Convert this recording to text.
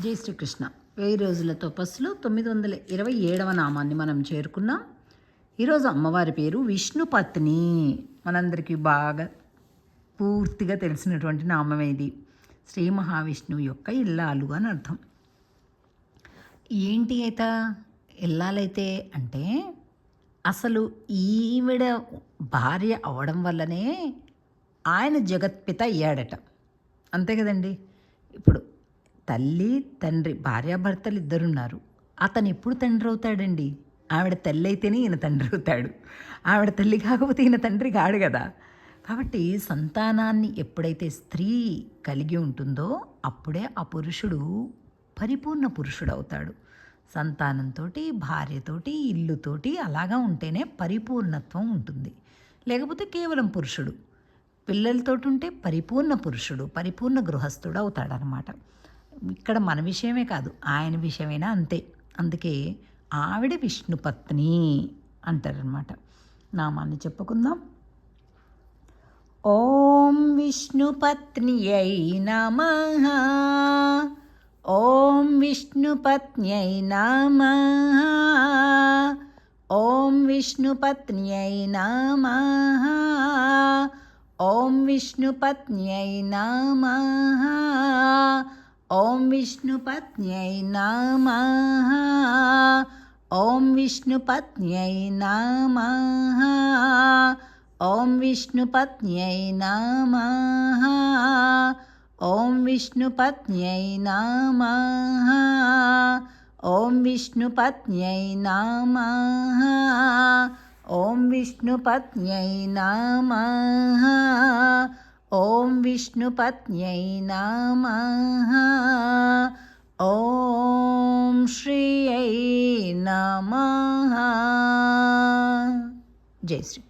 జై శ్రీకృష్ణ వెయ్యి రోజుల తపస్సులో తొమ్మిది వందల ఇరవై ఏడవ నామాన్ని మనం చేరుకున్నాం. ఈరోజు అమ్మవారి పేరు విష్ణుపత్ని మనందరికీ బాగా పూర్తిగా తెలిసినటువంటి నామం ఇది శ్రీ మహావిష్ణువు యొక్క ఇల్లాలు అని అర్థం. ఏంటి అయితే ఇల్లాలైతే అంటే అసలు ఈవిడ భార్య అవడం వల్లనే ఆయన జగత్పిత అయ్యాడట. అంతే కదండి? ఇప్పుడు తల్లి తండ్రి భార్యాభర్తలు ఇద్దరున్నారు అతను ఎప్పుడు తండ్రి అవుతాడండి ఆవిడ తల్లి అయితేనే ఈయన తండ్రి అవుతాడు ఆవిడ తల్లి కాకపోతే ఈయన తండ్రి కాడు కదా కాబట్టి సంతానాన్ని ఎప్పుడైతే స్త్రీ కలిగి ఉంటుందో అప్పుడే ఆ పురుషుడు పరిపూర్ణ పురుషుడు అవుతాడు సంతానంతో భార్యతోటి ఇల్లుతోటి అలాగా ఉంటేనే పరిపూర్ణత్వం ఉంటుంది. లేకపోతే కేవలం పురుషుడు. పిల్లలతోటి ఉంటే పరిపూర్ణ పురుషుడు పరిపూర్ణ గృహస్థుడు అవుతాడనమాట ఇక్కడ మన విషయమే కాదు ఆయన విషయమైనా అంతే. అందుకే ఆవిడ విష్ణుపత్ని అంటారనమాట నామాన్ని చెప్పుకుందాం. ఓం విష్ణుపత్న్యై నమ. ఓం విష్ణుపత్న్యై నమ. ఓం విష్ణుపత్న్యై నమ. ఓం విష్ణుపత్న్యై నమ. ॐ विष्णुपत्न्यै नमः ॐ विष्णुपत्न्यै नमः ॐ विष्णुपत्न्यै नमः ॐ विष्णुपत्न्यै नमः ॐ विष्णुपत्न्यै नमः ॐ विष्णुपत्न्यै नमः ॐ विष्णुपत्न्यै नमः ॐ श्रियै नमः जय श्री